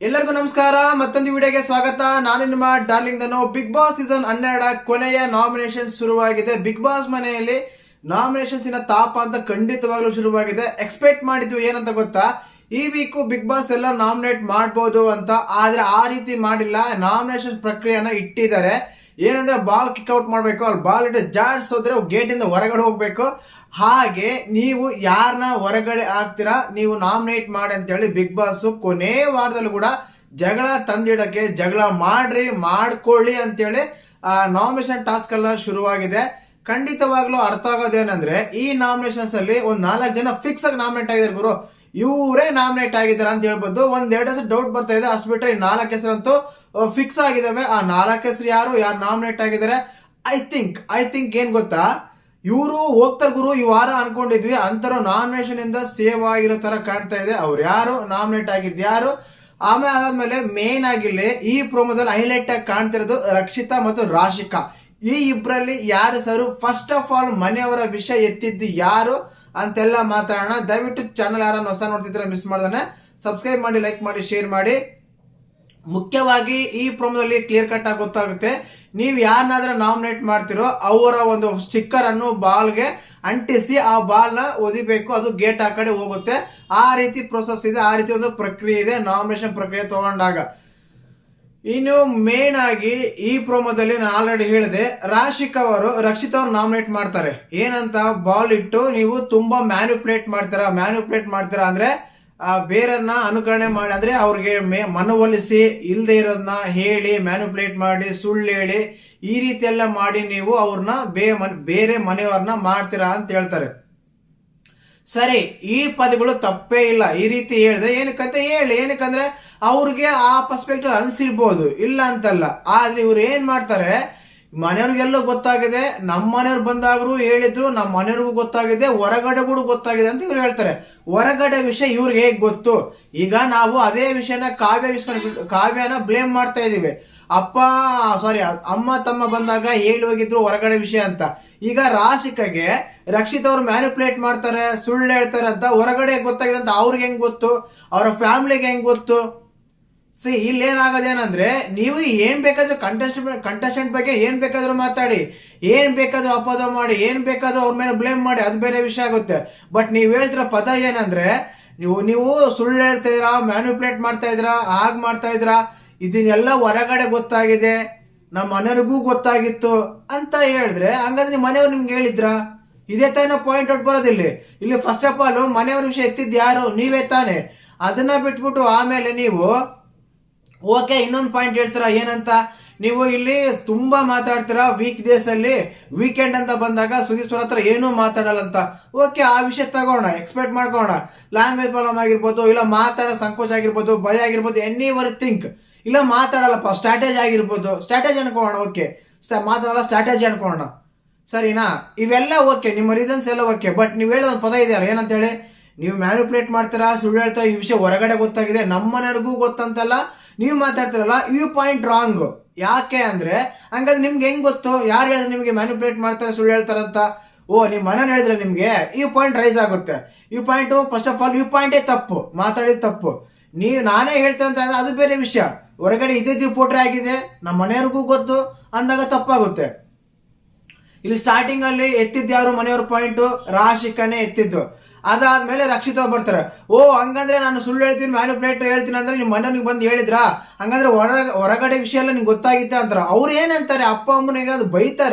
ಎಲ್ಲರಿಗೂ ನಮಸ್ಕಾರ, ಮತ್ತೊಂದು ವಿಡಿಯೋಗೆ ಸ್ವಾಗತ. ನಾನು ನಿಮ್ಮ darling Dhanu big boss season ಹನ್ನೆರಡ ಕೊನೆಯ ನಾಮಿನೇಷನ್ ಶುರುವಾಗಿದೆ. ಬಿಗ್ ಬಾಸ್ ಮನೆಯಲ್ಲಿ ನಾಮಿನೇಷನ್ಸ್ ತಾಪ ಅಂತ ಖಂಡಿತವಾಗ್ಲೂ ಶುರುವಾಗಿದೆ. ಎಕ್ಸ್ಪೆಕ್ಟ್ ಮಾಡಿದ್ವಿ, ಏನಂತ ಗೊತ್ತಾ? ಈ ವೀಕು ಬಿಗ್ ಬಾಸ್ ಎಲ್ಲ ನಾಮಿನೇಟ್ ಮಾಡ್ಬೋದು ಅಂತ. ಆದ್ರೆ ಆ ರೀತಿ ಮಾಡಿಲ್ಲ. ನಾಮಿನೇಷನ್ ಪ್ರಕ್ರಿಯೆನ ಇಟ್ಟಿದ್ದಾರೆ. ಏನಂದ್ರೆ ಬಾಲ್ ಕಿಕ್ ಔಟ್ ಮಾಡಬೇಕು. ಅಲ್ಲಿ ಬಾಲ್ ಇಟ್ಟು ಜಾಡ್ಸೋದ್ರೆ ಗೇಟ್ ಇಂದ ಹೊರಗಡೆ ಹೋಗ್ಬೇಕು. ಹಾಗೆ ನೀವು ಯಾರನ್ನ ಹೊರಗಡೆ ಹಾಕ್ತೀರಾ, ನೀವು ನಾಮಿನೇಟ್ ಮಾಡಿ ಅಂತೇಳಿ ಬಿಗ್ ಬಾಸ್ ಕೊನೆ ವಾರದಲ್ಲೂ ಕೂಡ ಜಗಳ ತಂದಿಡಕ್ಕೆ ಜಗಳ ಮಾಡ್ರಿ, ಮಾಡ್ಕೊಳ್ಳಿ ಅಂತೇಳಿ ನಾಮಿನೇಷನ್ ಟಾಸ್ಕ್ ಎಲ್ಲ ಶುರುವಾಗಿದೆ. ಖಂಡಿತವಾಗ್ಲೂ ಅರ್ಥ ಆಗೋದೇನಂದ್ರೆ ಈ ನಾಮಿನೇಷನ್ಸ್ ಅಲ್ಲಿ ಒಂದ್ ನಾಲ್ಕು ಜನ ಫಿಕ್ಸ್ ಆಗಿ ನಾಮಿನೇಟ್ ಆಗಿದ್ದಾರೆ ಗುರು. ಇವರೇ ನಾಮಿನೇಟ್ ಆಗಿದ್ದಾರೆ ಅಂತ ಹೇಳ್ಬೋದು. ಒಂದ್ ಎರಡು ಹೆಸರು ಡೌಟ್ ಬರ್ತಾ ಇದೆ, ಅಷ್ಟು ಬಿಟ್ರೆ ನಾಲ್ಕು ಹೆಸರಂತೂ ಫಿಕ್ಸ್ ಆಗಿದಾವೆ. ಆ ನಾಲ್ಕು ಹೆಸರು ಯಾರು ಯಾರು ನಾಮಿನೇಟ್ ಆಗಿದ್ದಾರೆ? ಐ ಥಿಂಕ್ ಐ ಥಿಂಕ್ ಏನ್ ಗೊತ್ತಾ? ಇವರು ಹೋಗ್ತಾರೆ ಗುರು, ಈ ವಾರ ಅನ್ಕೊಂಡಿದ್ವಿ. ಅಂತರ ನಾಮಿನೇಷನ್ ಇಂದ ಸೇವ್ ಆಗಿರೋ ತರ ಕಾಣ್ತಾ ಇದೆ. ಅವ್ರು ಯಾರು? ನಾಮಿನೇಟ್ ಆಗಿದ್ದು ಯಾರು? ಆಮೇಲೆ ಅದಾದ್ಮೇಲೆ ಮೇನ್ ಆಗಿಲ್ಲಿ ಈ ಪ್ರೋಮೋದಲ್ಲಿ ಹೈಲೈಟ್ ಆಗಿ ಕಾಣ್ತಿರೋದು ರಕ್ಷಿತಾ ಮತ್ತು ರಾಶಿಕಾ. ಈ ಇಬ್ಬರಲ್ಲಿ ಯಾರು ಸರ್? ಫಸ್ಟ್ ಆಫ್ ಆಲ್ ಮನೆಯವರ ವಿಷಯ ಎತ್ತಿದ್ದು ಯಾರು ಅಂತೆಲ್ಲ ಮಾತಾಡೋಣ. ದಯವಿಟ್ಟು ಚಾನಲ್ ಯಾರನ್ನು ಹೊಸ ನೋಡ್ತಿದ್ರೆ ಮಿಸ್ ಮಾಡ್ದಾನೆ. ಸಬ್ಸ್ಕ್ರೈಬ್ ಮಾಡಿ ಲೈಕ್ ಮಾಡಿ ಶೇರ್ ಮಾಡಿ. ಮುಖ್ಯವಾಗಿ ಈ ಪ್ರೋಮೋದಲ್ಲಿ ಕ್ಲಿಯರ್ ಕಟ್ ಆಗಿ ಗೊತ್ತಾಗುತ್ತೆ. ನೀವು ಯಾರನ್ನಾದ್ರೂ ನಾಮಿನೇಟ್ ಮಾಡ್ತಿರೋ ಅವರ ಒಂದು ಸ್ಟಿಕ್ಕರ್ ಅನ್ನು ಬಾಲ್ಗೆ ಅಂಟಿಸಿ ಆ ಬಾಲ್ನ ಒದಿಬೇಕು, ಅದು ಗೇಟ್ ಆ ಕಡೆ ಹೋಗುತ್ತೆ. ಆ ರೀತಿ ಪ್ರೊಸೆಸ್ ಇದೆ, ಆ ರೀತಿ ಒಂದು ಪ್ರಕ್ರಿಯೆ ಇದೆ ನಾಮಿನೇಷನ್ ಪ್ರಕ್ರಿಯೆ ತಗೊಂಡಾಗ. ಇನ್ನು ಮೇನ್ ಆಗಿ ಈ ಪ್ರೋಮೋದಲ್ಲಿ ನಾನು ಆಲ್ರೆಡಿ ಹೇಳಿದೆ, ರಾಶಿಕ್ ಅವರು ರಕ್ಷಿತ್ ಅವರು ನಾಮಿನೇಟ್ ಮಾಡ್ತಾರೆ. ಏನಂತ? ಬಾಲ್ ಇಟ್ಟು ನೀವು ತುಂಬಾ ಮ್ಯಾನುಪ್ಲೇಟ್ ಮಾಡ್ತೀರಾ ಮ್ಯಾನುಪ್ಲೇಟ್ ಮಾಡ್ತೀರಾ ಅಂದ್ರೆ ಆ ಬೇರನ್ನ ಅನುಕರಣೆ ಮಾಡಿ, ಅಂದ್ರೆ ಅವ್ರಿಗೆ ಮೇ, ಮನವೊಲಿಸಿ ಇಲ್ಲದೆ ಇರೋದನ್ನ ಹೇಳಿ ಮ್ಯಾನುಪುಲೇಟ್ ಮಾಡಿ, ಸುಳ್ಳು ಹೇಳಿ, ಈ ರೀತಿ ಎಲ್ಲ ಮಾಡಿ ನೀವು ಅವ್ರನ್ನ ಬೇ ಬೇರೆ ಮನೆಯವ್ರನ್ನ ಮಾಡ್ತೀರಾ ಅಂತ ಹೇಳ್ತಾರೆ. ಸರಿ, ಈ ಪದಗಳು ತಪ್ಪೇ ಇಲ್ಲ. ಈ ರೀತಿ ಹೇಳಿದ್ರೆ ಏನಕ್ಕಂತ ಹೇಳಿ ಏನಕ್ಕಂದ್ರೆ ಅವ್ರಿಗೆ ಆ ಪರ್ಸ್ಪೆಕ್ಟಿವ್ ಅನ್ಸಿರ್ಬೋದು, ಇಲ್ಲ ಅಂತಲ್ಲ. ಆದ್ರೆ ಇವ್ರು ಏನ್ ಮಾಡ್ತಾರೆ ಮನೆಯವ್ರಿಗೆಲ್ಲೋ ಗೊತ್ತಾಗಿದೆ, ನಮ್ಮ ಮನೆಯವ್ರು ಬಂದಾಗ್ರು ಹೇಳಿದ್ರು, ನಮ್ಮ ಮನೆಯವ್ರಿಗೂ ಗೊತ್ತಾಗಿದೆ, ಹೊರಗಡೆ ಕೂಡ ಗೊತ್ತಾಗಿದೆ ಅಂತ ಇವ್ರು ಹೇಳ್ತಾರೆ. ಹೊರಗಡೆ ವಿಷಯ ಇವ್ರಿಗೆ ಹೇಗೆ ಗೊತ್ತು? ಈಗ ನಾವು ಅದೇ ವಿಷಯನ ಕಾವ್ಯ ವಿಷಯ ಕಾವ್ಯನ ಬ್ಲೇಮ್ ಮಾಡ್ತಾ ಇದೀವಿ ಅಪ್ಪ ಸಾರಿ ಅಮ್ಮ, ತಮ್ಮ ಬಂದಾಗ ಹೇಳಿ ಹೋಗಿದ್ರು ಹೊರಗಡೆ ವಿಷಯ ಅಂತ. ಈಗ ರಾಶಿಕಗೆ ರಕ್ಷಿತ್ ಅವ್ರು ಮ್ಯಾನಿಪುಲೇಟ್ ಮಾಡ್ತಾರೆ, ಸುಳ್ಳು ಹೇಳ್ತಾರೆ ಅಂತ ಹೊರಗಡೆ ಗೊತ್ತಾಗಿದೆ ಅಂತ ಅವ್ರಿಗೆ ಹೆಂಗ್ ಗೊತ್ತು? ಅವರ ಫ್ಯಾಮಿಲಿಗೆ ಹೆಂಗ್ ಗೊತ್ತು? ಸಿ ಇಲ್ಲಿ ಏನಾಗೋದೇನಂದ್ರೆ ನೀವು ಏನ್ ಬೇಕಾದ್ರೂ ಕಂಟೆಸ್ಟ್ ಕಂಟೆಸ್ಟೆಂಟ್ ಬಗ್ಗೆ ಏನ್ ಬೇಕಾದ್ರೂ ಮಾತಾಡಿ. ಏನ್ ಬೇಕಾದ್ರೂ ಅಪೋದ ಮಾಡಿ, ಏನ್ ಬೇಕಾದ್ರೂ ಅವ್ರ ಮೇಲೆ ಬ್ಲೇಮ್ ಮಾಡಿ, ಅದು ಬೇರೆ ವಿಷಯ ಆಗುತ್ತೆ. ಬಟ್ ನೀವು ಹೇಳ್ತಿರೋ ಪದ ಏನಂದ್ರೆ, ನೀವು ನೀವು ಸುಳ್ಳು ಹೇಳ್ತಾ ಇದ್ರಾ ಮ್ಯಾನುಪ್ಲೇಟ್ ಮಾಡ್ತಾ ಇದ್ರಾ ಆಗ್ ಮಾಡ್ತಾ ಇದ್ರಾ ಇದನ್ನೆಲ್ಲ ಹೊರಗಡೆ ಗೊತ್ತಾಗಿದೆ ನಮ್ಮ ಮನೆಯವ್ರಿಗೂ ಗೊತ್ತಾಗಿತ್ತು ಅಂತ ಹೇಳಿದ್ರೆ, ಹಂಗಾದ್ರೆ ನಿಮ್ಮ ಮನೆಯವ್ರು ನಿಮ್ಗೆ ಹೇಳಿದ್ರಾ? ಇದೇ ತಾನೇ ಪಾಯಿಂಟ್ ಔಟ್ ಬರೋದಿಲ್ಲಿ ಇಲ್ಲಿ. ಫಸ್ಟ್ ಆಫ್ ಆಲ್ ಮನೆಯವ್ರ ವಿಷಯ ಎತ್ತಿದ್ದು ಯಾರು? ನೀವೇ ತಾನೆ. ಅದನ್ನ ಬಿಟ್ಬಿಟ್ಟು ಆಮೇಲೆ ನೀವು ಓಕೆ, ಇನ್ನೊಂದು ಪಾಯಿಂಟ್ ಹೇಳ್ತೀರಾ? ಏನಂತ? ನೀವು ಇಲ್ಲಿ ತುಂಬಾ ಮಾತಾಡ್ತೀರಾ ವೀಕ್ ಡೇಸ್ ಅಲ್ಲಿ ವೀಕೆಂಡ್ ಅಂತ ಬಂದಾಗ ಸುದೀಪ್ ಸರ್ ಹತ್ರ ಏನೂ ಮಾತಾಡಲ್ಲ ಅಂತ. ಓಕೆ, ಆ ವಿಷಯ ತಗೋಣ ಎಕ್ಸ್ಪೆಕ್ಟ್ ಮಾಡ್ಕೋಣ. ಲ್ಯಾಂಗ್ವೇಜ್ ಪ್ರಾಬ್ಲಮ್ ಆಗಿರ್ಬೋದು, ಇಲ್ಲ ಮಾತಾಡೋ ಸಂಕೋಚ ಆಗಿರ್ಬೋದು, ಭಯ ಆಗಿರ್ಬೋದು ಎನಿ ವರ್ ಥಿಂಕ್ ಇಲ್ಲ ಮಾತಾಡಲ್ಲಪ್ಪ ಸ್ಟ್ರಾಟಜಿ ಆಗಿರ್ಬೋದು. ಸ್ಟ್ರಾಟಜಿ ಅನ್ಕೋಣ, ಓಕೆ. ಮಾತಾಡಲ್ಲ ಸ್ಟ್ರಾಟಜಿ ಅನ್ಕೋಣ. ಸರಿನಾ? ಇವೆಲ್ಲ ಓಕೆ, ನಿಮ್ಮ ರೀಸನ್ಸ್ ಎಲ್ಲ ಓಕೆ ಬಟ್ ನೀವು ಹೇಳೋ ಒಂದು ಪದ ಇದೆಯಲ್ಲ, ಏನಂತ ಹೇಳಿ? ನೀವು ಮ್ಯಾನುಪ್ಲೇಟ್ ಮಾಡ್ತೀರಾ, ಸುಳ್ಳು ಹೇಳ್ತಾ ಈ ವಿಷಯ ಹೊರಗಡೆ ಗೊತ್ತಾಗಿದೆ, ನಮ್ಮ ಮನೆಯವ್ರಿಗೂ ಗೊತ್ತಂತಲ್ಲ ನೀವು ಮಾತಾಡ್ತಿರಲ್ಲ ವ್ಯೂ ಪಾಯಿಂಟ್ ರಾಂಗ್ ಯಾಕೆ ಅಂದ್ರೆ, ಹಂಗಾದ್ರೆ ನಿಮ್ಗೆ ಹೆಂಗ್ ಗೊತ್ತು? ಯಾರು ಹೇಳಿದ್ರೆ ನಿಮ್ಗೆ ಮ್ಯಾನಿಪುಲೇಟ್ ಮಾಡ್ತಾರೆ, ಸುಳ್ಳು ಹೇಳ್ತಾರಂತ ಓ, ನಿಮ್ ಮನೇಲಿ ಹೇಳಿದ್ರೆ ನಿಮ್ಗೆ? ಈ ಪಾಯಿಂಟ್ ರೈಸ್ ಆಗುತ್ತೆ. ಈ point first of all view ಪಾಯಿಂಟೇ ತಪ್ಪು. ಮಾತಾಡಿದ ತಪ್ಪು. ನೀವು ನಾನೇ ಹೇಳ್ತೇನೆ ಅಂತ ಅದು ಬೇರೆ ವಿಷಯ. ಹೊರಗಡೆ ಇದೇ ರಿಪೋರ್ಟ್ರೆ ಆಗಿದೆ ನಮ್ಮ ಮನೆಯವ್ರಿಗೂ ಗೊತ್ತು, ಅಂದಾಗ ತಪ್ಪಾಗುತ್ತೆ. ಇಲ್ಲಿ ಸ್ಟಾರ್ಟಿಂಗ್ ಅಲ್ಲಿ ಎತ್ತಿದ್ದು ಯಾರು ಮನೆಯವ್ರ ಪಾಯಿಂಟ್ ರಾಶಿಕನೇ ಎತ್ತಿದ್ದು. ಅದಾದ್ಮೇಲೆ ರಕ್ಷಿತ ಬರ್ತಾರೆ. ಓ, ಹಂಗಂದ್ರೆ ನಾನು ಸುಳ್ಳು ಹೇಳ್ತೀನಿ ಮ್ಯಾನುಪ್ಲೇಟ್ ಹೇಳ್ತೀನಿ ಅಂದ್ರೆ ನಿಮ್ಮ ಮನೆಯವ್ರಿಗೆ ಬಂದು ಹೇಳಿದ್ರಾ? ಹಂಗಂದ್ರೆ ಹೊರ ಹೊರಗಡೆ ವಿಷಯ ಎಲ್ಲ ನಿಮ್ಗೆ ಗೊತ್ತಾಗಿತ್ತೆ ಅಂತಾರೆ. ಅವ್ರು ಏನಂತಾರೆ? ಅಪ್ಪ, ಅಮ್ಮನ ಏನಾದ್ರು ಬೈತಾರ?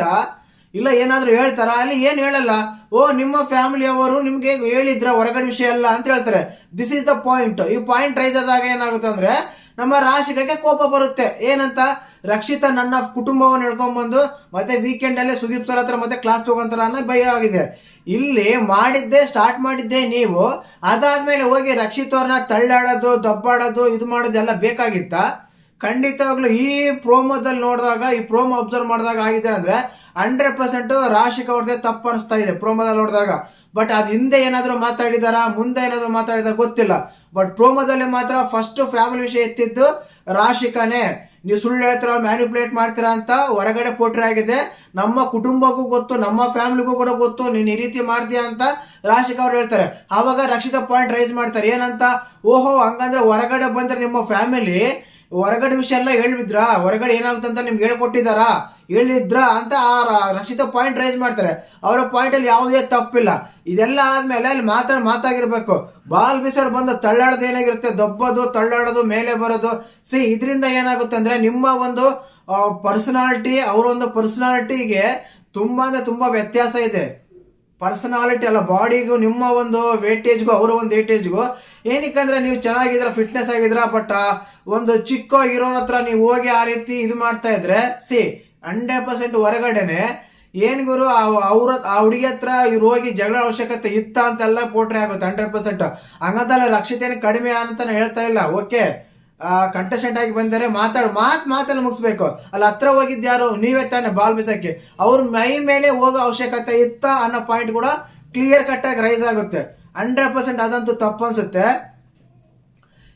ಇಲ್ಲ, ಏನಾದ್ರು ಹೇಳ್ತಾರ? ಅಲ್ಲಿ ಏನು ಹೇಳಲ್ಲ. ಓ, ನಿಮ್ಮ ಫ್ಯಾಮಿಲಿಯವರು ನಿಮ್ಗೆ ಹೇಳಿದ್ರ ಹೊರಗಡೆ ವಿಷಯ ಎಲ್ಲ ಅಂತ ಹೇಳ್ತಾರೆ. ದಿಸ್ ಇಸ್ ದ ಪಾಯಿಂಟ್ ಈ ಪಾಯಿಂಟ್ ರೈಸ್ ಆದಾಗ ಏನಾಗುತ್ತೆ ಅಂದ್ರೆ, ನಮ್ಮ ರಾಶಿಕಕ್ಕೆ ಕೋಪ ಬರುತ್ತೆ. ಏನಂತ? ರಕ್ಷಿತ ನನ್ನ ಕುಟುಂಬವನ್ನು ಹೇಳ್ಕೊಂಡ್ ಬಂದು ಮತ್ತೆ ವೀಕೆಂಡ್ ಅಲ್ಲೇ ಸುದೀಪ್ ಸರ್ ಹತ್ರ ಮತ್ತೆ ಕ್ಲಾಸ್ ತಗೊಂತಾರ ಅನ್ನೋ ಭಯ ಆಗಿದೆ. ಇಲ್ಲಿ ಮಾಡಿದ್ದೆ ಸ್ಟಾರ್ಟ್ ಮಾಡಿದ್ದೆ ನೀವು. ಅದಾದ್ಮೇಲೆ ಹೋಗಿ ರಕ್ಷಿತ್ ಅವ್ರನ್ನ ತಳ್ಳಾಡೋದು, ದಬ್ಬಾಡೋದು, ಇದು ಮಾಡೋದು ಎಲ್ಲ ಬೇಕಾಗಿತ್ತ? ಖಂಡಿತವಾಗ್ಲೂ ಈ ಪ್ರೋಮೋದಲ್ಲಿ ನೋಡಿದಾಗ, ಈ ಪ್ರೋಮೋ ಅಬ್ಸರ್ವ್ ಮಾಡಿದಾಗ ಆಗಿದೆ ಅಂದ್ರೆ ಹಂಡ್ರೆಡ್ ಪರ್ಸೆಂಟ್ ರಾಶಿಕ್ ಅವ್ರದ್ದೇ ತಪ್ಪು ಅನಿಸ್ತಾ ಇದೆ ಪ್ರೋಮೋದಲ್ಲಿ ನೋಡಿದಾಗ. ಬಟ್ ಅದ್ ಹಿಂದೆ ಏನಾದ್ರು ಮಾತಾಡಿದಾರ? ಮುಂದೆ ಏನಾದ್ರು ಮಾತಾಡಿದ ಗೊತ್ತಿಲ್ಲ. ಬಟ್ ಪ್ರೋಮೋದಲ್ಲಿ ಮಾತ್ರ ಫಸ್ಟ್ ಫ್ಯಾಮಿಲಿ ವಿಷಯ ಎತ್ತಿದ್ದು ರಾಶಿಕನೇ. ನೀವು ಸುಳ್ಳು ಹೇಳ್ತೀರಾ ಮ್ಯಾನಿಪುಲೇಟ್ ಮಾಡ್ತೀರಾ ಅಂತ ಹೊರಗಡೆ ಆಗಿದೆ. ನಮ್ಮ ಕುಟುಂಬಕ್ಕೂ ಗೊತ್ತು, ನಮ್ಮ ಫ್ಯಾಮಿಲಿಗೂ ಕೂಡ ಗೊತ್ತು, ನೀನು ಈ ರೀತಿ ಮಾಡ್ತೀಯ ಅಂತ ರಾಶಿಕ್ ಅವ್ರು ಹೇಳ್ತಾರೆ. ಆವಾಗ ರಕ್ಷಿತಾ ಪಾಯಿಂಟ್ ರೈಸ್ ಮಾಡ್ತಾರೆ. ಏನಂತ? ಓಹೋ, ಹಂಗಂದ್ರೆ ಹೊರಗಡೆ ಬಂದ್ರೆ ನಿಮ್ಮ ಫ್ಯಾಮಿಲಿ ಹೊರಗಡೆ ವಿಷಯ ಎಲ್ಲ ಹೇಳ್ಬಿದ್ರ? ಹೊರಗಡೆ ಏನಾಗುತ್ತೆ ಅಂತ ನಿಮ್ಗೆ ಹೇಳ್ಕೊಟ್ಟಿದಾರ ಹೇಳಿದ್ರ ಅಂತ ಆ ರಕ್ಷಿತ ಪಾಯಿಂಟ್ ರೈಸ್ ಮಾಡ್ತಾರೆ. ಅವರ ಪಾಯಿಂಟ್ ಅಲ್ಲಿ ಯಾವುದೇ ತಪ್ಪಿಲ್ಲ. ಇದೆಲ್ಲ ಆದ್ಮೇಲೆ ಅಲ್ಲಿ ಮಾತಾಡ್ ಮಾತಾಗಿರ್ಬೇಕು. ಬಾಲ್ ಬಿಸಾಡ್ ಬಂದು ತಳ್ಳಾಡೋದು ಏನಾಗಿರುತ್ತೆ? ದೊಬ್ಬೋದು, ತಳ್ಳಾಡೋದು, ಮೇಲೆ ಬರೋದು. ಸಿ ಇದರಿಂದ ಏನಾಗುತ್ತೆ ಅಂದ್ರೆ ನಿಮ್ಮ ಒಂದು ಪರ್ಸನಾಲಿಟಿ ಅವರ ಒಂದು ಪರ್ಸನಾಲಿಟಿಗೆ ತುಂಬಾ ಅಂದ್ರೆ ತುಂಬಾ ವ್ಯತ್ಯಾಸ ಇದೆ. ಪರ್ಸನಾಲಿಟಿ ಅಲ್ಲ ಬಾಡಿಗೂ ನಿಮ್ಮ ಒಂದು ವೇಟೇಜ್ಗೂ ಅವರ ಒಂದು ವೇಟೇಜ್ಗೂ ಏನಕ್ಕಂದ್ರೆ ನೀವು ಚೆನ್ನಾಗಿದ್ರ ಫಿಟ್ನೆಸ್ ಆಗಿದ್ರ ಬಟ್ ಒಂದು ಚಿಕ್ಕ ಇರೋರ ಹತ್ರ ನೀವು ಹೋಗಿ ಆ ರೀತಿ ಇದು ಮಾಡ್ತಾ ಇದ್ರೆ, ಸಿ ಹಂಡ್ರೆಡ್ ಪರ್ಸೆಂಟ್ ಹೊರಗಡೆನೆ. ಏನ್ ಗುರು ಅವ್ರ, ಆ ಹುಡುಗಿ ಹತ್ರ ಇವ್ರು ಹೋಗಿ ಜಗಳ ಅವಶ್ಯಕತೆ ಇತ್ತ ಅಂತೆಲ್ಲ ಪೋಟ್ರೆ ಆಗುತ್ತೆ ಹಂಡ್ರೆಡ್ ಪರ್ಸೆಂಟ್ ಹಂಗಂತಲ್ಲ ರಕ್ಷಿತೇನು ಕಡಿಮೆ ಅಂತ ಹೇಳ್ತಾ ಇಲ್ಲ. ಓಕೆ ಕಂಟೆಸ್ಟೆಂಟ್ ಆಗಿ ಬಂದರೆ ಮಾತಾಡು, ಮಾತ್ ಮಾತಲ್ಲಿ ಮುಗಿಸ್ಬೇಕು. ಅಲ್ಲಿ, ಹತ್ರ ಹೋಗಿದ್ದು ಯಾರು? ನೀವೇ ತಾನೆ, ಬಾಲ್ ಬಿಸಕ್ಕೆ. ಅವ್ರ ಮೈ ಮೇಲೆ ಹೋಗೋ ಅವಶ್ಯಕತೆ ಇತ್ತ ಅನ್ನೋ ಪಾಯಿಂಟ್ ಕೂಡ ಕ್ಲಿಯರ್ ಕಟ್ ಆಗಿ ರೈಸ್ ಆಗುತ್ತೆ. ಹಂಡ್ರೆಡ್ ಪರ್ಸೆಂಟ್ ಅದಂತೂ ತಪ್ಪು ಅನ್ಸುತ್ತೆ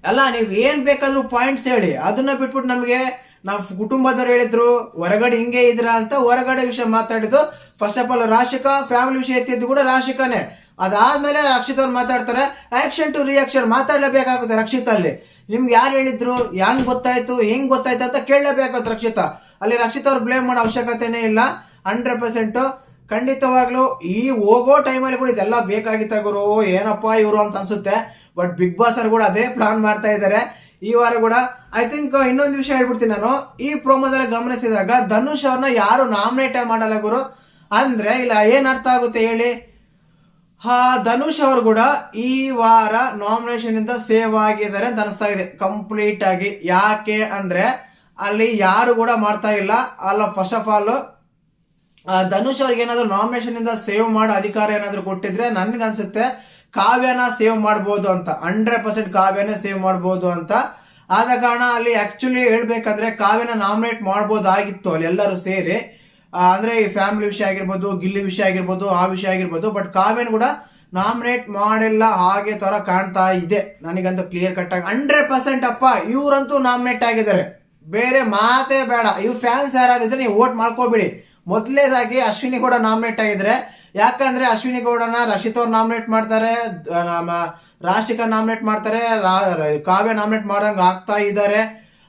ಅಲ್ಲ, ನೀವು ಏನ್ ಬೇಕಾದ್ರೂ ಪಾಯಿಂಟ್ಸ್ ಹೇಳಿ. ಅದನ್ನ ಬಿಟ್ಬಿಟ್ಟು ನಮಗೆ ನಾವು ಕುಟುಂಬದವ್ರು ಹೇಳಿದ್ರು, ಹೊರಗಡೆ ಹಿಂಗೆ ಇದ್ರ ಅಂತ ಹೊರಗಡೆ ವಿಷಯ ಮಾತಾಡಿದ್ದು. First of all Rashika family ವಿಷಯ ಎತ್ತಿದ್ದು ಕೂಡ ರಾಶಿಕಾನೇ. ಅದಾದ್ಮೇಲೆ ರಕ್ಷಿತ್ ಅವ್ರು ಮಾತಾಡ್ತಾರೆ. ಆಕ್ಷನ್ ಟು ರಿಯಾಕ್ಷನ್ ಮಾತಾಡ್ಲೇಬೇಕಾಗುತ್ತೆ ರಕ್ಷಿತ ಅಲ್ಲಿ. ನಿಮ್ಗೆ ಯಾರು ಹೇಳಿದ್ರು, ಹೆಂಗ್ ಗೊತ್ತಾಯ್ತು ಹೆಂಗ್ ಗೊತ್ತಾಯ್ತು ಅಂತ ಕೇಳಲೇಬೇಕಾಗುತ್ತೆ ರಕ್ಷಿತ. ಅಲ್ಲಿ ರಕ್ಷಿತ್ ಅವ್ರು ಬ್ಲೇಮ್ ಮಾಡೋ ಅವಶ್ಯಕತೆನೇ ಇಲ್ಲ. ಹಂಡ್ರೆಡ್ ಪರ್ಸೆಂಟ್ ಖಂಡಿತವಾಗ್ಲೂ ಈ ಹೋಗೋ ಟೈಮಲ್ಲಿ ಕೂಡ ಇದೆಲ್ಲ ಬೇಕಾಗಿತ್ತ ಗುರು. ಏನಪ್ಪಾ ಇವರು ಅಂತ ಅನ್ಸುತ್ತೆ. ಬಟ್ ಬಿಗ್ ಬಾಸ್ ಅವರು ಕೂಡ ಅದೇ ಪ್ಲಾನ್ ಮಾಡ್ತಾ ಇದ್ದಾರೆ ಈ ವಾರ ಕೂಡ ಐ ಥಿಂಕ್ ಇನ್ನೊಂದು ವಿಷಯ ಹೇಳ್ಬಿಡ್ತೀನಿ ನಾನು. ಈ ಪ್ರೋಮೋದಲ್ಲಿ ಗಮನಿಸಿದಾಗ ಧನುಷ್ ಅವ್ರನ್ನ ಯಾರು ನಾಮಿನೇಟ್ ಮಾಡಲ್ಲ ಗುರು. ಅಂದ್ರೆ, ಇಲ್ಲ, ಏನ್ ಅರ್ಥ ಆಗುತ್ತೆ ಹೇಳಿ? ಹಾ, ಧನುಷ್ ಅವರು ಕೂಡ ಈ ವಾರ ನಾಮಿನೇಷನ್ ಇಂದ ಸೇವ್ ಆಗಿದ್ದಾರೆ ಅಂತ ಅನಿಸ್ತಾ ಇದೆ. ಕಂಪ್ಲೀಟ್ ಆಗಿ. ಯಾಕೆ ಅಂದ್ರೆ, ಅಲ್ಲಿ ಯಾರು ಕೂಡ ಮಾಡ್ತಾ ಇಲ್ಲ. ಅಲ್ಲ ಫಸ್ಟ್ ಆಫ್ ಆಲ್ ಧನುಷ್ ಅವ್ರಿಗೆ ಏನಾದ್ರು ನಾಮಿನೇಷನ್ ಇಂದ ಸೇವ್ ಮಾಡೋ ಅಧಿಕಾರ ಏನಾದ್ರು ಕೊಟ್ಟಿದ್ರೆ ನನ್ಗೆ ಅನ್ಸುತ್ತೆ ಕಾವ್ಯನ ಸೇವ್ ಮಾಡ್ಬೋದು ಅಂತ ಹಂಡ್ರೆಡ್ ಪರ್ಸೆಂಟ್ ಕಾವ್ಯನ ಸೇವ್ ಮಾಡ್ಬೋದು ಅಂತ. ಆದ ಕಾರಣ ಅಲ್ಲಿ ಆಕ್ಚುಲಿ ಹೇಳ್ಬೇಕಂದ್ರೆ ಕಾವ್ಯನ ನಾಮಿನೇಟ್ ಮಾಡ್ಬೋದಾಗಿತ್ತು ಅಲ್ಲಿ ಎಲ್ಲರೂ ಸೇರಿ. ಅಂದ್ರೆ ಈ ಫ್ಯಾಮಿಲಿ ವಿಷಯ ಆಗಿರ್ಬೋದು, ಗಿಲ್ಲಿ ವಿಷಯ ಆಗಿರ್ಬೋದು, ಆ ವಿಷಯ ಆಗಿರ್ಬೋದು ಬಟ್ ಕಾವ್ಯನ್ ಕೂಡ ನಾಮಿನೇಟ್ ಮಾಡಿಲ್ಲ, ಹಾಗೆ ತರ ಕಾಣ್ತಾ ಇದೆ. ನನಗಂತೂ ಕ್ಲಿಯರ್ ಕಟ್ ಆಗಿ ಹಂಡ್ರೆಡ್ ಪರ್ಸೆಂಟ್ ಅಪ್ಪ, ಇವರಂತೂ ನಾಮಿನೇಟ್ ಆಗಿದ್ದಾರೆ. ಬೇರೆ ಮಾತೇ ಬೇಡ. ಇವ್ರು ಫ್ಯಾನ್ಸ್ ಯಾರಾದಿದ್ರೆ ನೀವು ವೋಟ್ ಮಾಡ್ಕೋಬಿಡಿ. ಮೊದಲೇದಾಗಿ ಅಶ್ವಿನಿ ಕೂಡ ನಾಮಿನೇಟ್ ಆಗಿದ್ರೆ ಯಾಕಂದ್ರೆ ಅಶ್ವಿನಿ ಗೌಡನ ರಶಿತ್ ಅವ್ರು ನಾಮಿನೇಟ್ ಮಾಡ್ತಾರೆ ನಮ್ಮ ರಾಶಿಕಾ ನಾಮಿನೇಟ್ ಮಾಡ್ತಾರೆ ಕಾವ್ಯ ನಾಮಿನೇಟ್ ಮಾಡ್ದಂಗೆ ಆಗ್ತಾ ಇದ್ದಾರೆ.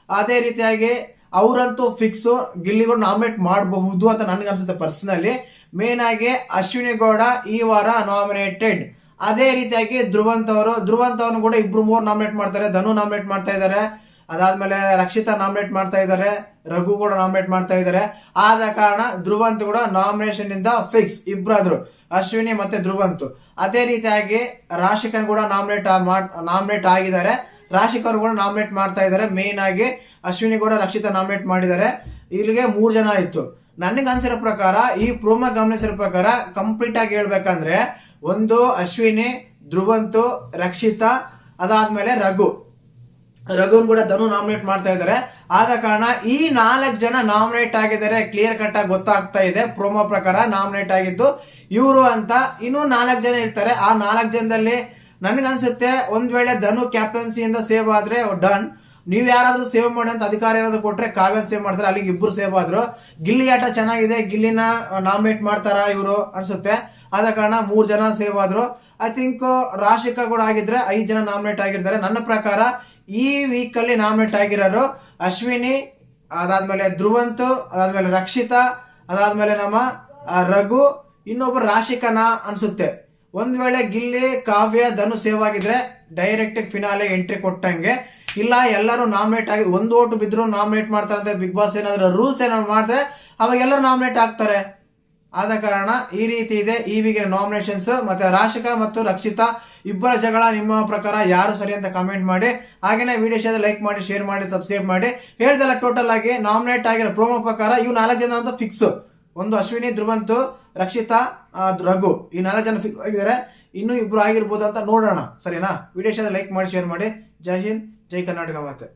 ಅದೇ ರೀತಿಯಾಗಿ ಅವರಂತೂ ಫಿಕ್ಸ್ ಗಿಲ್ಲಿಗಳು ನಾಮಿನೇಟ್ ಮಾಡಬಹುದು ಅಂತ ನನಗೆ ಅನ್ಸುತ್ತೆ ಪರ್ಸನಲಿ ಮೇನ್ ಆಗಿ ಅಶ್ವಿನಿ ಗೌಡ ಈ ವಾರ ನಾಮಿನೇಟೆಡ್ ಅದೇ ರೀತಿಯಾಗಿ ಧ್ರುವಂತ್ ಅವರು, ಧ್ರುವಂತ್ ಅವ್ರನ್ನು ಕೂಡ ಇಬ್ರು ಮೂರು ನಾಮಿನೇಟ್ ಮಾಡ್ತಾರೆ, ಧನು ನಾಮಿನೇಟ್ ಮಾಡ್ತಾ ಇದ್ದಾರೆ. ಅದಾದ್ಮೇಲೆ ರಕ್ಷಿತಾ ನಾಮಿನೇಟ್ ಮಾಡ್ತಾ ಇದ್ದಾರೆ, ರಘು ಕೂಡ ನಾಮಿನೇಟ್ ಮಾಡ್ತಾ ಇದ್ದಾರೆ. ಆದ ಕಾರಣ ಧ್ರುವಂತ್ ಕೂಡ ನಾಮಿನೇಷನ್ ಇಂದ ಫಿಕ್ಸ್ ಇಬ್ಬರಾದ್ರು ಅಶ್ವಿನಿ ಮತ್ತೆ ಧ್ರುವಂತ್. ಅದೇ ರೀತಿಯಾಗಿ ರಾಶಿಕನ್ ಕೂಡ ನಾಮಿನೇಟ್ ನಾಮಿನೇಟ್ ಆಗಿದ್ದಾರೆ. ರಾಶಿಕರು ಕೂಡ ನಾಮಿನೇಟ್ ಮಾಡ್ತಾ ಇದ್ದಾರೆ. ಮೇನ್ ಆಗಿ ಅಶ್ವಿನಿ ಕೂಡ ರಕ್ಷಿತಾ ನಾಮಿನೇಟ್ ಮಾಡಿದ್ದಾರೆ. ಇಲ್ಲಿಗೆ ಮೂರು ಜನ ಆಯ್ತು. ನನಗೆ ಅನ್ಸಿರೋ ಪ್ರಕಾರ, ಈ ಪ್ರೋಮ ಗಮನಿಸಿರೋ ಪ್ರಕಾರ ಕಂಪ್ಲೀಟ್ ಆಗಿ ಹೇಳ್ಬೇಕಂದ್ರೆ, ಒಂದು ಅಶ್ವಿನಿ, ಧ್ರುವಂತು, ರಕ್ಷಿತಾ, ಅದಾದ್ಮೇಲೆ ರಘು. ರಘುನ್ ಕೂಡ ಧನು ನಾಮಿನೇಟ್ ಮಾಡ್ತಾ ಇದ್ದಾರೆ. ಆದ ಕಾರಣ ಈ ನಾಲ್ಕು ಜನ ನಾಮಿನೇಟ್ ಆಗಿದ್ದಾರೆ. ಕ್ಲಿಯರ್ ಕಟ್ ಆಗಿ ಗೊತ್ತಾಗ್ತಾ ಇದೆ. ಪ್ರೋಮೋ ಪ್ರಕಾರ ನಾಮಿನೇಟ್ ಆಗಿದ್ದು ಇವರು ಅಂತ ಇನ್ನೂ ನಾಲ್ಕು ಜನ ಇರ್ತಾರೆ. ಆ ನಾಲ್ಕು ಜನದಲ್ಲಿ ನನಗನ್ಸುತ್ತೆ ಒಂದ್ ವೇಳೆ ಧನು ಕ್ಯಾಪ್ಟನ್ಸಿಯಿಂದ ಸೇವ್ ಆದ್ರೆ ಡನ್. ನೀವ್ ಯಾರಾದ್ರೂ ಸೇವ್ ಮಾಡಿ ಅಂತ ಅಧಿಕಾರ ಏನಾದ್ರು ಕೊಟ್ರೆ ಕಾವ್ಯನ್ ಸೇವ್ ಮಾಡ್ತಾರೆ. ಅಲ್ಲಿಗೆ ಇಬ್ರು ಸೇವ್ ಆದ್ರು. ಗಿಲ್ಲಿ ಆಟ ಚೆನ್ನಾಗಿದೆ. ಗಿಲ್ಲಿನ ನಾಮಿನೇಟ್ ಮಾಡ್ತಾರ ಇವರು ಅನ್ಸುತ್ತೆ. ಆದ ಕಾರಣ ಮೂರ್ ಜನ ಸೇವ್ ಆದ್ರು. ಐ ಥಿಂಕ್ ರಾಶಿಕಾ ಕೂಡ ಆಗಿದ್ರೆ ಐದ್ ಜನ ನಾಮಿನೇಟ್ ಆಗಿರ್ತಾರೆ. ನನ್ನ ಪ್ರಕಾರ ಈ ವೀಕ್ ಅಲ್ಲಿ ನಾಮಿನೇಟ್ ಆಗಿರೋರು ಅಶ್ವಿನಿ, ಅದಾದ್ಮೇಲೆ ಧ್ರುವಂತು, ಅದಾದ್ಮೇಲೆ ರಕ್ಷಿತಾ, ಅದಾದ್ಮೇಲೆ ನಮ್ಮ ರಘು ಇನ್ನೊಬ್ಬರು ರಾಶಿಕನ ಅನ್ಸುತ್ತೆ. ಒಂದ್ ವೇಳೆ ಗಿಲ್ಲಿ, ಕಾವ್ಯ, ಧನು ಸೇವ್ ಆಗಿದ್ರೆ ಡೈರೆಕ್ಟ್ ಫಿನಾಲೆ ಎಂಟ್ರಿ ಕೊಟ್ಟಂಗೆ. ಇಲ್ಲ, ಎಲ್ಲರೂ ನಾಮಿನೇಟ್ ಆಗಿ ಒಂದು ಓಟು ಬಿದ್ರು ನಾಮಿನೇಟ್ ಮಾಡ್ತಾರಂತೆ ಬಿಗ್ ಬಾಸ್ ಏನಾದರೂ ರೂಲ್ಸ್ ಏನಾದ್ರು ಮಾಡಿದ್ರೆ ಅವಾಗ ಎಲ್ಲರೂ ನಾಮಿನೇಟ್ ಆಗ್ತಾರೆ. ಆದ ಕಾರಣ ಈ ರೀತಿ ಇದೆ ಈ ವೀಕಿನ ನಾಮಿನೇಷನ್ಸ್ ಮತ್ತೆ ರಾಶಿಕಾ ಮತ್ತು ರಕ್ಷಿತಾ ಇಬ್ಬರ ಜಗಳ ನಿಮ್ಮ ಪ್ರಕಾರ ಯಾರು ಸರಿ ಅಂತ ಕಮೆಂಟ್ ಮಾಡಿ, ಹಾಗೇನೇ ವಿಡಿಯೋ ಶೇರ್ ಲೈಕ್ ಮಾಡಿ ಶೇರ್ ಮಾಡಿ ಸಬ್ಸ್ಕ್ರೈಬ್ ಮಾಡಿ. ಹೇಳ್ದಲ್ಲ ಟೋಟಲ್ ಆಗಿ ನಾಮಿನೇಟ್ ಆಗಿರೋ ಪ್ರೋಮೋ ಪ್ರಕಾರ ಇವು ನಾಲ್ಕು ಜನ ಅಂತ ಫಿಕ್ಸ್ ಒಂದು ಅಶ್ವಿನಿ, ಧ್ರುವಂತು, ರಕ್ಷಿತಾ ರಘು ಈ ನಾಲ್ಕು ಜನ ಫಿಕ್ಸ್ ಆಗಿದ್ದಾರೆ. ಇನ್ನೂ ಇಬ್ರು ಆಗಿರ್ಬೋದು ಅಂತ ನೋಡೋಣ. ಸರಿನಾ? ವಿಡಿಯೋ ಶೇರ್ ಲೈಕ್ ಮಾಡಿ ಶೇರ್ ಮಾಡಿ. ಜೈ ಹಿಂದ್, ಜೈ ಕರ್ನಾಟಕ ಮಾತೆ.